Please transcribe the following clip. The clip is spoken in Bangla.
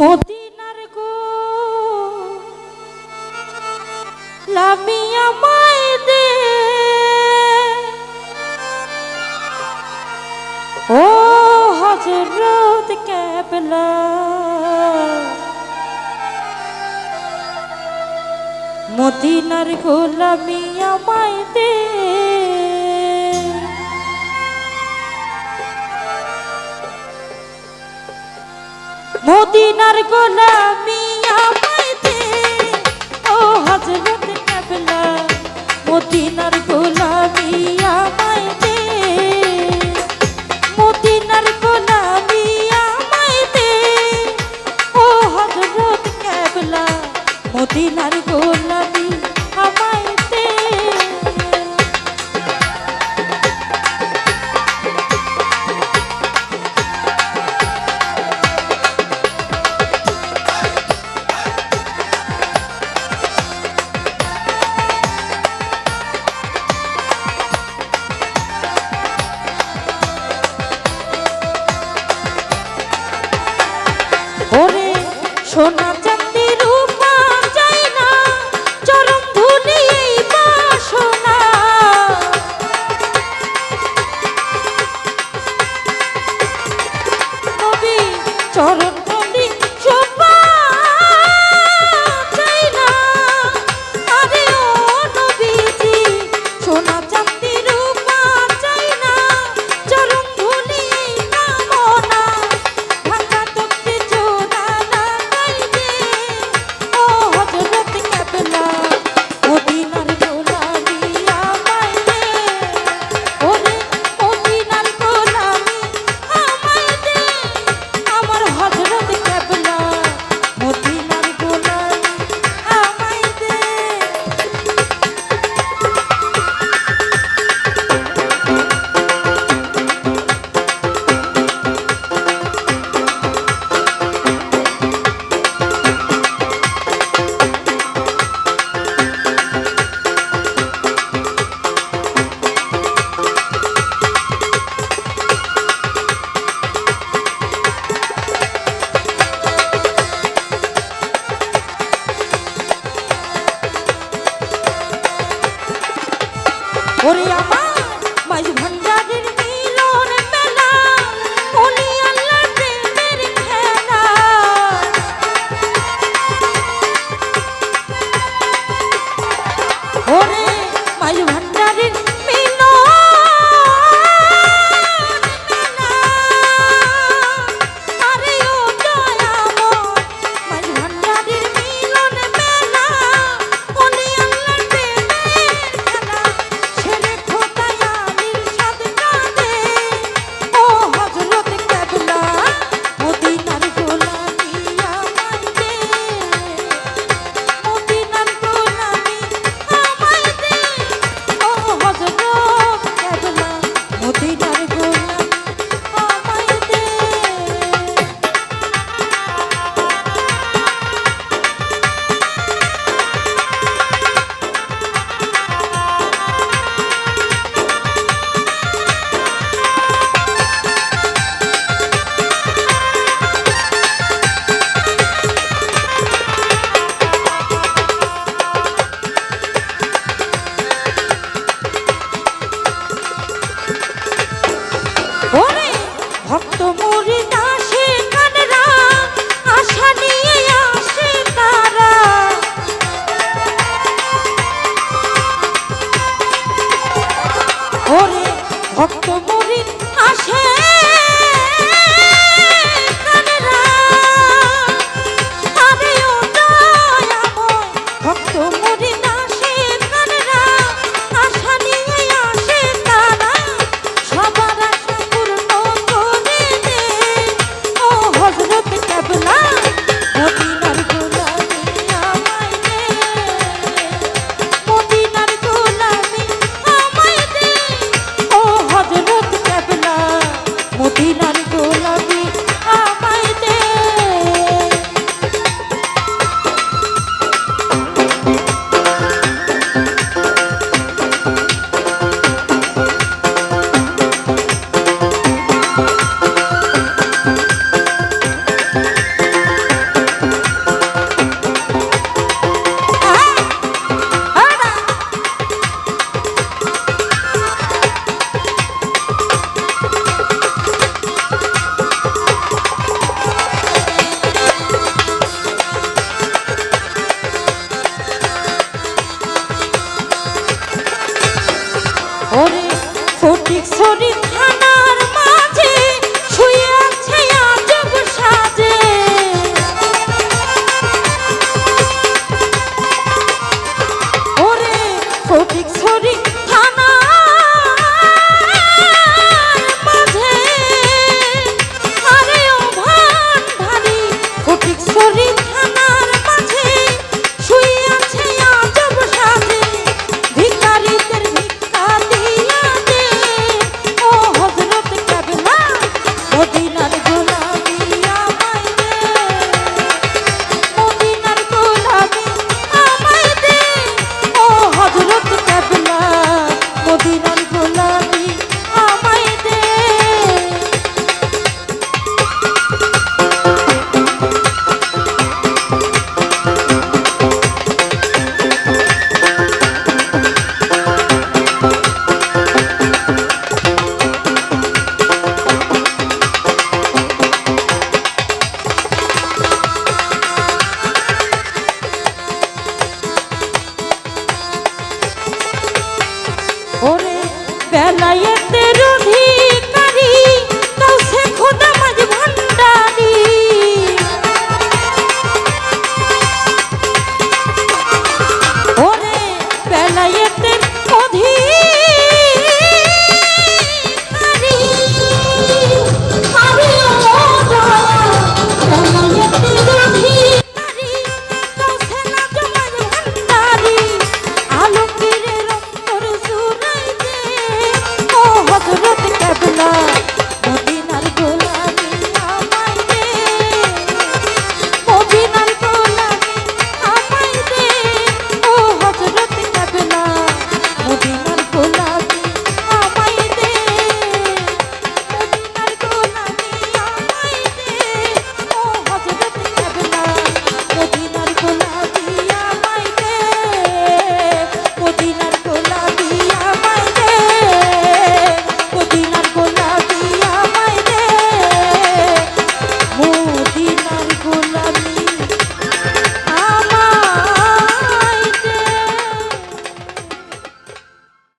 মদিনার গো। লামিয়া মায় দে। ও হজরত কেবলা মদিনার গোলামি আমায় দে। মদিনার গোলামি আমাইতে ও হজরত কাবলা। চরণ ভক্ত মরি না সে কানরা আশা নিয়ে আসে তারা। ভক্ত মরি আসে সোনি থানা জ্বালায়